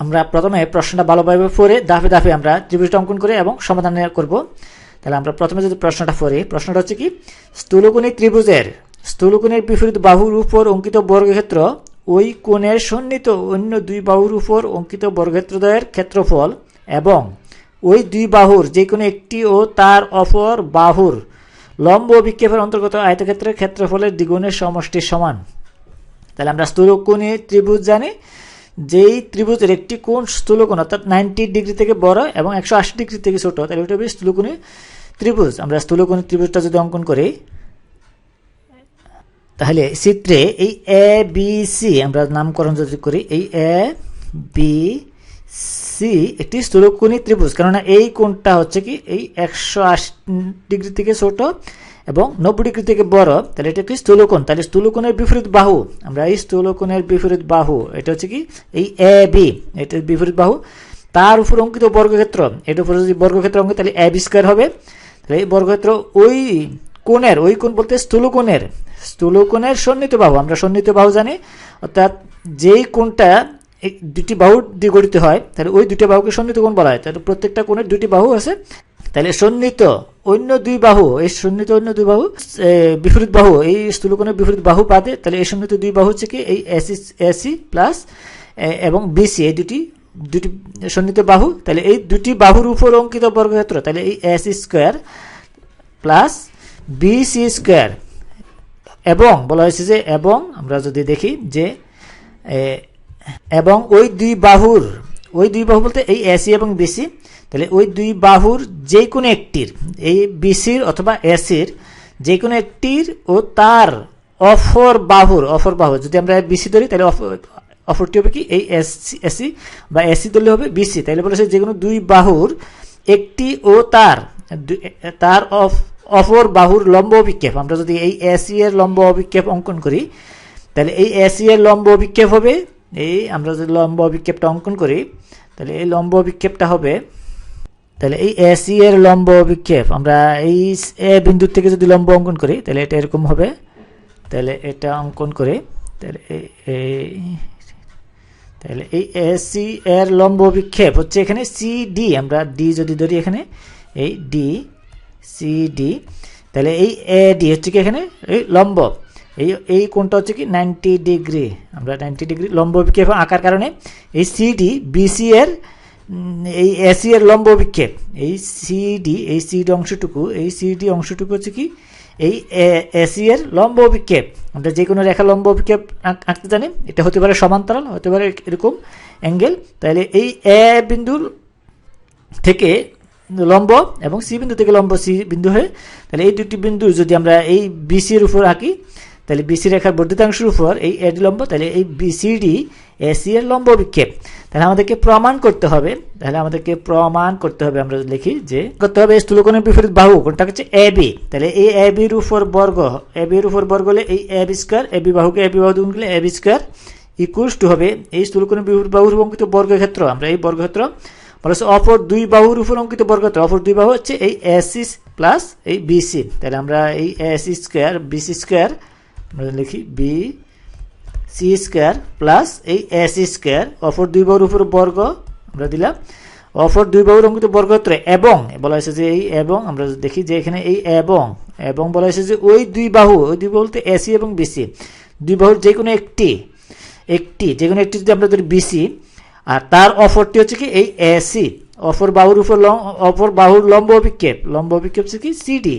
আমরা প্রথমে প্রশ্নটা ভালোভাবে পড়ে দাফে দাফে আমরা ত্রিভুজটা অঙ্কন করে এবং সমাধান করব। তাহলে আমরা প্রথমে যদি প্রশ্নটা পড়ি, প্রশ্নটা হচ্ছে কি? স্থূলকোণী ত্রিভুজের স্থূলকোণের বিপরীত বাহুর উপর অঙ্কিত বর্গক্ষেত্র ওই কোণের সন্নিহিত অন্য দুই বাহুর উপর অঙ্কিত বর্গক্ষেত্রদ্বয়ের ক্ষেত্রফল এবং ওই দুই বাহুর যে কোনো একটি ও তার অপর বাহুর লম্ব বিক্ষেপের অন্তর্গত আয়তক্ষেত্রের ক্ষেত্রফলের দ্বিগুণের সমষ্টির সমান। তাহলে আমরা স্থূলকোণী ত্রিভুজ জানি যেই ত্রিভুজের একটি কোণ স্থূলকোণ, অর্থাৎ নাইনটি ডিগ্রি থেকে বড় এবং একশো আশি ডিগ্রি থেকে ছোট, তাহলে ওটা হবে স্থূলকোণী ত্রিভুজ। আমরা স্থূলকোণী ত্রিভুজটা যদি অঙ্কন করি, তাহলে চিত্রে এই এ বি সি আমরা নামকরণ যদি করি, এই এ বি সি একটি স্থূলকোণী ত্রিভুজ, কেননা এই কোণটা হচ্ছে কি, এই একশো আশি ডিগ্রি থেকে ছোট এবং নব্বই ডিগ্রি থেকে বড়, তাহলে এটা কি স্থূলকোণ, তাহলে স্থূলকোণের বিপরীত বাহু, আমরা এই স্থূলকোণের বিপরীত বাহু, এটা হচ্ছে কি? এই এ বি এটা বিপরীত বাহু। তার উপর অঙ্কিত বর্গক্ষেত্র এটার উপরে যদি বর্গক্ষেত্র অঙ্কিত তাহলে এ বি স্কোয়ার হবে। তাহলে এই বর্গক্ষেত্র ওই কোণের, ওই কোণ বলতে স্থূলকোণের স্থূলকোণের সন্নিহিত বাহু, আমরা সন্নিহিত বাহু জানি, অর্থাৎ যেই কোণটা দুটি বাহু দিয়ে গঠিত হয়, তাহলে ওই দুটি বাহুকে সন্নিহিত কোণ বলা হয়। তাহলে প্রত্যেকটা কোণের দুটি বাহু আছে। তাহলে সন্নিহিত অন্য দুই বাহু, এই সন্নিহিত অন্য দুই বাহু বিপরীত বাহু, এই স্থূলকোণের বিপরীত বাহু বাদে, তাহলে এই সন্নিহিত দুই বাহু হচ্ছে কি? এই এসি এসি প্লাস এবং বিসি, এই দুটি দুটি সন্নিহিত বাহু। তাহলে এই দুটি বাহুর উপর অঙ্কিত বর্গক্ষেত্র, তাহলে এই AC square plus BC square. এবং বলা হয়েছে যে, এবং আমরা যদি দেখি যে এবং ওই দুই বাহুর, ওই দুই বাহু বলতে এই এসি এবং বিসি তাহলে ওই দুই বাহুর যে কোনো একটির, এই বিসির অথবা এসির যে কোনো একটির ও তার অফর বাহুর অফর বাহু, যদি আমরা বিসি ধরি, তাহলে অফ- অফরটি হবে কি? এই এসি এসি বা এসি ধরলে হবে বিসি তাহলে বলেছে যে কোনো দুই বাহুর একটি ও তার তার অফ অফর বাহুর লম্ব অভিক্ষেপ, আমরা যদি এই এসি এর লম্ব অভিক্ষেপ অঙ্কন করি, তাহলে এই এসি এর লম্ব অভিক্ষেপ হবে এই আমরা যদি লম্ব অভিক্ষেপটা অঙ্কন করি, তাহলে এই লম্ব অভিক্ষেপটা হবে, তাহলে এই এসি এর লম্ব অভিক্ষেপ, আমরা এই এ বিন্দু থেকে যদি লম্ব অঙ্কন করি, তাহলে এটা এরকম হবে, তাহলে এটা অঙ্কন করে, তাহলে এই- তাহলে এই এসি এর লম্ব অভিক্ষেপ হচ্ছে এখানে সি ডি আমরা ডি যদি ধরি এখানে, এই ডি সি ডি তাহলে এই এ ডি হচ্ছে কি এখানে? এই লম্ব। এই এই কোণটা হচ্ছে কি নাইনটি ডিগ্রি আমরা নাইনটি ডিগ্রি লম্ব বিক্ষেপ আঁকার কারণে এই সিডি বিসি এর এই এসি এর লম্ব বিক্ষেপ এই সিডি এই সিডি অংশটুকু, এই সিডি অংশটুকু হচ্ছে কি এই এসি এর লম্ব বিক্ষেপ আমরা যে কোনো রেখা লম্ব বিক্ষেপ আঁক- আঁকতে জানি, এটা হতে পারে সমান্তরাল, হতে পারে এরকম অ্যাঙ্গেল তাহলে এই এ বিন্দুর থেকে লম্ব এবং সি বিন্দু থেকে লম্ব সি বিন্দু হয়ে, তাহলে এই দুটি বিন্দু যদি আমরা এই বিসির উপর আঁকি তাহলে বিসি রেখার বর্ধিতাংশের উপর এই এডি লম্ব, তাহলে এই বিসিডি এসি এর লম্ব বিক্ষেপ। তাহলে আমাদেরকে প্রমাণ করতে হবে। তাহলে আমাদেরকে প্রমাণ করতে হবে, আমরা লিখি যে করতে হবে স্থূলকোণের বিপরীত বাহু, কোনটা হচ্ছে এ বি তাহলে এই এ বির উপর বর্গ এ বির উপর বর্গ হলে এই এ বি এ বি বাহুকে এ বি বাহু গুণ করলে এ বি ইকুয়ালস টু হবে এই স্থূলকোণের বিপরীত বাহুর অঙ্কিত বর্গক্ষেত্র। আমরা এই বর্গক্ষেত্র বলেছে অপর দুই বাহুর উপর অঙ্কিত বর্গক্ষেত্র, অপর দুই বাহু হচ্ছে এই এসি প্লাস এই বিসি তাহলে আমরা এই এসি স্কোয়ার বিসি স্কোয়ার আমরা লিখি বি সি স্কোয়ার প্লাস এই এসি স্কোয়ার অপর দুই বাহুর উপর বর্গ, আমরা দিলাম। অপর দুই বাহুর অঙ্কিত বর্গক্ষেত্র এবং, বলা হয়েছে যে এই এবং, আমরা দেখি যে এখানে এই এবং এবং বলা হয়েছে যে ওই দুই বাহু, ওই দুই বাহু বলতে এসি এবং বিসি দুই বাহুর যে কোনো একটি একটি, যে কোনো একটি যদি আমরা ধরি বিসি আর তার অফরটি হচ্ছে কি এই এসি অপর বাহুর উপর অপর বাহুর লম্ব অভিক্ষেপ লম্ব অভিক্ষেপ হচ্ছে কি সিডি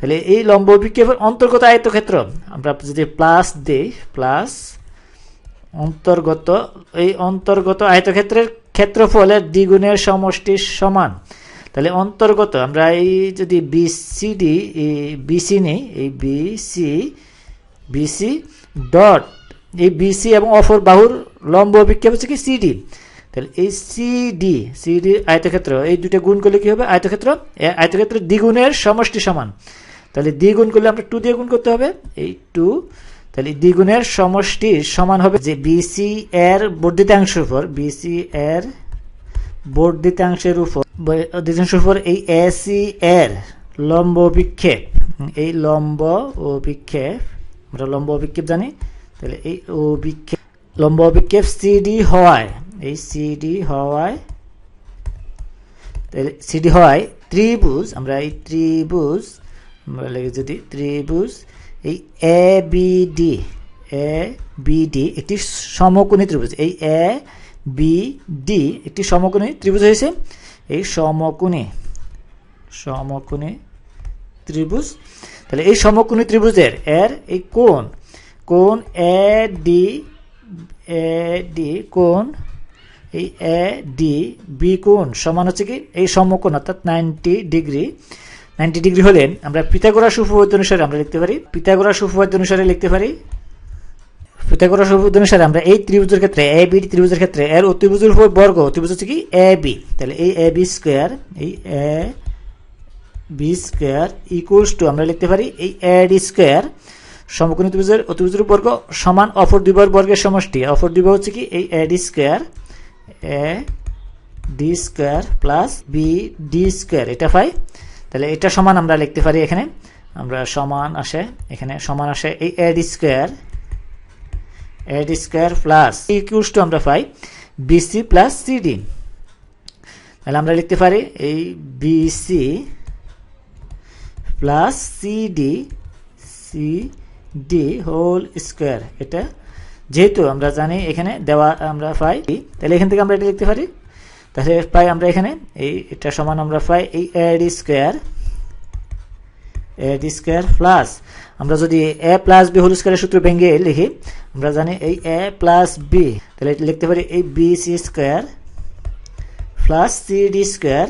তাহলে এই লম্ব অভিক্ষেপের অন্তর্গত আয়তক্ষেত্র। আমরা যদি প্লাস দিই প্লাস অন্তর্গত, এই অন্তর্গত আয়তক্ষেত্রের ক্ষেত্রফলের দ্বিগুণের সমষ্টির সমান। তাহলে অন্তর্গত, আমরা এই যদি বিসিডি বিসি নিই, এই বিসি বিসি ডট এই বিসি এবং অফর বাহুর লম্ব অভিক্ষেপ হচ্ছে কি সিডি তাহলে এই সিডি সিডি আয়তক্ষেত্র, এই দুটো গুণ করলে কি হবে? আয়তক্ষেত্র আয়তক্ষেত্রের দ্বিগুণের সমষ্টি সমান। তাহলে দ্বিগুণ করলে আমরা টু দিয়ে গুণ করতে হবে। এই টু তাহলে দ্বিগুণের সমষ্টি সমান হবে যে বিসি এর বর্ধিতাংশের উপর বিসি এর বর্ধিতাংশের উপর বর্ধিতাংশের উপর এই এসি এর লম্ব বিক্ষেপ এই লম্ব অভিক্ষেপ, আমরা লম্ব অভিক্ষেপ জানি, তাহলে এই অভিক্ষেপ, লম্ব অভিক্ষেপ সিডি হওয়ায়, এই সিডি হওয়ায়, তাহলে সিডি হওয়ায় ত্রিভুজ, আমরা এই ত্রিভুজ আমরা লিখি যদি ত্রিভুজ, এই A B D A B D একটি সমকোণী ত্রিভুজ। এই এ বি ডি একটি সমকোণী ত্রিভুজ হয়েছে। এই সমকোণী সমকোণী ত্রিভুজ। তাহলে এই সমকোণী ত্রিভুজের এর এই কোণ কোণ এ ডি এ ডি কোণ, এই এ ডি বি কোণ সমান হচ্ছে কি? এই সমকোণ, অর্থাৎ নাইনটি ডিগ্রি নাইনটি ডিগ্রি হলে আমরা পিথাগোরাস উপপাদ্য অনুসারে আমরা লিখতে পারি, পিথাগোরাস উপপাদ্য অনুসারে লিখতে পারি, পিথাগোরাস উপপাদ্য অনুসারে আমরা এই ত্রিভুজের ক্ষেত্রে, এ, বি ত্রিভুজের ক্ষেত্রে, এর অতিভুজের উপর বর্গ, অতিভুজ হচ্ছে কি? A, B. তাহলে এই এ, বি স্কোয়ার, এই A, B square equals to আমরা লিখতে পারি, এই এ, ডি স্কোয়ার সমকোণী ত্রিভুজের অতিভুজের বর্গ সমান অপর দুই বার বর্গের সমষ্টি। অপর দুই বার হচ্ছে কি? এই A, D square, A, D square plus B, D square. এটা পাই? তাহলে এটা সমান আমরা লিখতে পারি এখানে। আমরা সমান আসে, এখানে সমান আসে এই AD square AD square plus equals to আমরা পাই বিসি প্লাস সিডি তাহলে আমরা লিখতে পারি এই BC plus CD CD whole square এটা যেহেতু আমরা জানি এখানে দেওয়া আমরা পাই, তাহলে এখান থেকে আমরা এটা লিখতে পারি তাহলে পাই আমরা এখানে, এই এটা সমান আমরা পাই এই AD square AD square plus আমরা যদি এ প্লাস বি হোল স্কোয়ারের সূত্র ভেঙে লিখি, আমরা জানি এই এ প্লাস বি তাহলে লিখতে পারি এই B C square plus C D square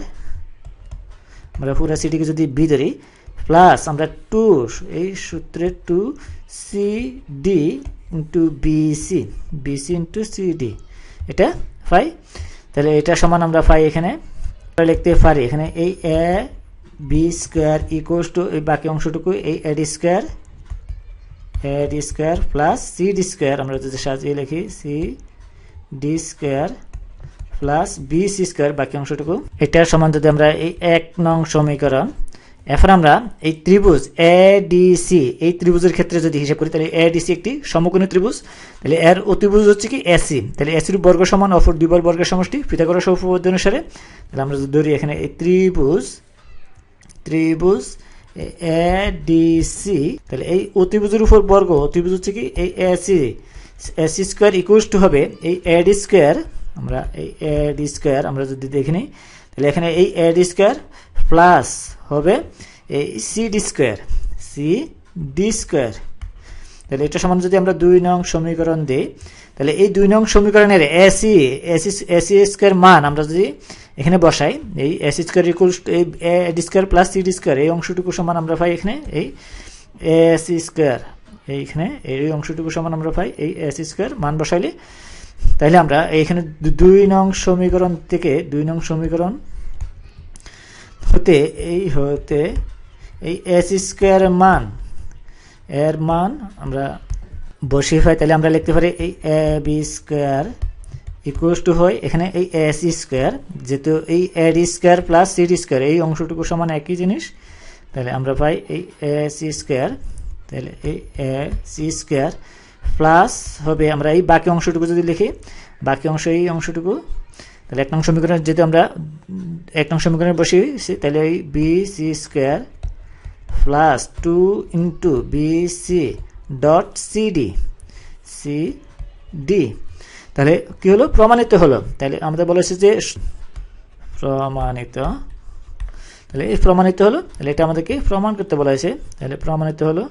আমরা পুরো সিডিকে যদি বি ধরি প্লাস আমরা টু এই সূত্রে two C D into BC BC into CD এটা পাই। তাহলে এটা সমান আমরা পাই এখানে। লিখতে পারি এখানে এই A B square equals to এই বাকি অংশটুকু এই AD square AD square plus C D square আমরা যদি সাজিয়ে লিখি C D square plus B C square বাকি অংশটুকু। এটার সমান যদি আমরা এই এক নং সমীকরণ এখন আমরা এই ত্রিভুজ এ সি এই ত্রিভুজের ক্ষেত্রে যদি হিসাব করি, তাহলে এ সি একটি সমকোণী ত্রিভুজ। তাহলে এর অতিভুজ হচ্ছে কি এসি তাহলে এসির বর্গ সমান অপর দুইবার বর্গের সমষ্টি পিথাগোরাস উপপাদ্য অনুসারে। তাহলে আমরা যদি ধরি এখানে এই ত্রিভুজ ত্রিভুজ এ সি তাহলে এই অতিভুজের উপর বর্গ, অতিভুজ হচ্ছে কি এই AC AC square equals to হবে এই এডি স্কোয়ার আমরা এই এডি স্কোয়ার আমরা যদি দেখে নিই, তাহলে এখানে এই এডি স্কোয়ার প্লাস হবে এই C D square C D square তাহলে এটা সমান যদি আমরা দুই নং সমীকরণ দিই, তাহলে এই দুই নং সমীকরণের এসি এসি এসি স্কোয়ার মান আমরা যদি এখানে বসাই, এই এসি স্কোয়ার ইকুয়াল এই D square plus C D square এই অংশটুকু সমান আমরা পাই এখানে এই এসি স্কোয়ার এইখানে এই অংশটুকু সমান আমরা পাই এই এসি স্কোয়ার মান বসাইলে তাহলে আমরা এইখানে দুই নং সমীকরণ থেকে, দুই নং সমীকরণ হতে, এই হতে, এই এস স্কোয়ার মান, এর মান আমরা বসি হয়, তাহলে আমরা লিখতে পারি এই A B square equals to হয়, এখানে এই এস স্কোয়ার যেহেতু এই AD square plus CD square এই অংশটুকু সমান একই জিনিস, তাহলে আমরা পাই এই এ সি স্কোয়ার তাহলে এই এ সি স্কোয়ার প্লাস হবে, আমরা এই বাকি অংশটুকু যদি লিখি, বাকি অংশ, এই অংশটুকু তাহলে এক নং সমীকরণ যেহেতু আমরা এক নং সমীকরণে বসি তাহলে এই B C square plus two into B C dot C D C D তাহলে কি হলো? প্রমাণিত হলো। তাহলে আমাদের বলা বলেছে যে প্রমাণিত, তাহলে এই প্রমাণিত হলো। তাহলে এটা আমাদেরকে প্রমাণ করতে বলা হয়েছে। তাহলে প্রমাণিত হলো,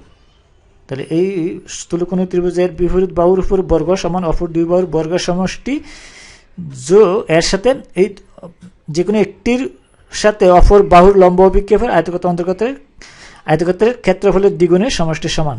তাহলে এই স্থূলকোণী ত্রিভুজের বিপরীত বাহুর উপর বর্গ সমান অপর দুই বাহুর বর্গ সমষ্টি যো এর সাথে এই যে কোনো একটির সাথে অপর বাহুর লম্ব অভিক্ষেপের আয়তগত অন্তর্গতের আয়তক্ষেত্রের ক্ষেত্রফলের দ্বিগুণের সমষ্টির সমান।